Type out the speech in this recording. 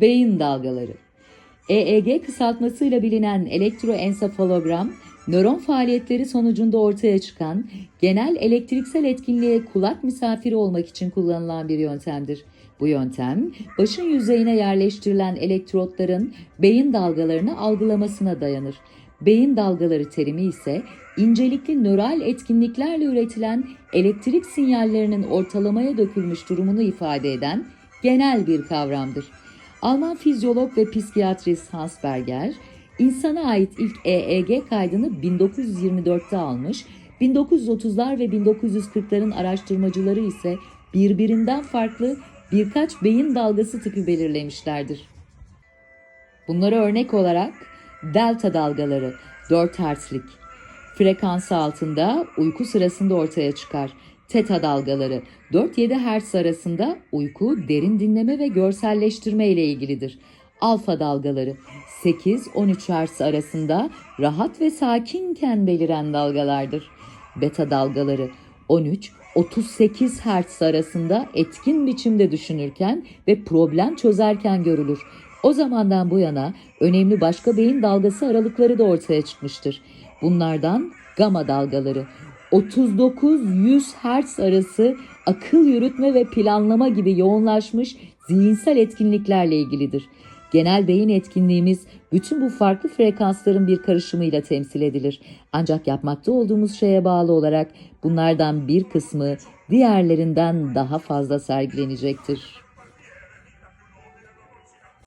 Beyin dalgaları. EEG kısaltmasıyla bilinen elektroensefalogram, nöron faaliyetleri sonucunda ortaya çıkan genel elektriksel etkinliğe kulak misafiri olmak için kullanılan bir yöntemdir. Bu yöntem, başın yüzeyine yerleştirilen elektrotların beyin dalgalarını algılamasına dayanır. Beyin dalgaları terimi ise incelikli nöral etkinliklerle üretilen elektrik sinyallerinin ortalamaya dökülmüş durumunu ifade eden genel bir kavramdır. Alman fizyolog ve psikiyatrist Hans Berger, insana ait ilk EEG kaydını 1924'te almış, 1930'lar ve 1940'ların araştırmacıları ise birbirinden farklı birkaç beyin dalgası tipi belirlemişlerdir. Bunlara örnek olarak delta dalgaları 4 Hz'lik frekansı altında uyku sırasında ortaya çıkar. Teta dalgaları 4-7 Hz arasında uyku, derin dinleme ve görselleştirme ile ilgilidir. Alfa dalgaları 8-13 Hz arasında rahat ve sakinken beliren dalgalardır. Beta dalgaları 13-38 Hz arasında etkin biçimde düşünürken ve problem çözerken görülür. O zamandan bu yana önemli başka beyin dalgası aralıkları da ortaya çıkmıştır. Bunlardan gama dalgaları 39-100 Hz arası akıl yürütme ve planlama gibi yoğunlaşmış zihinsel etkinliklerle ilgilidir. Genel beyin etkinliğimiz bütün bu farklı frekansların bir karışımıyla temsil edilir. Ancak yapmakta olduğumuz şeye bağlı olarak bunlardan bir kısmı diğerlerinden daha fazla sergilenecektir.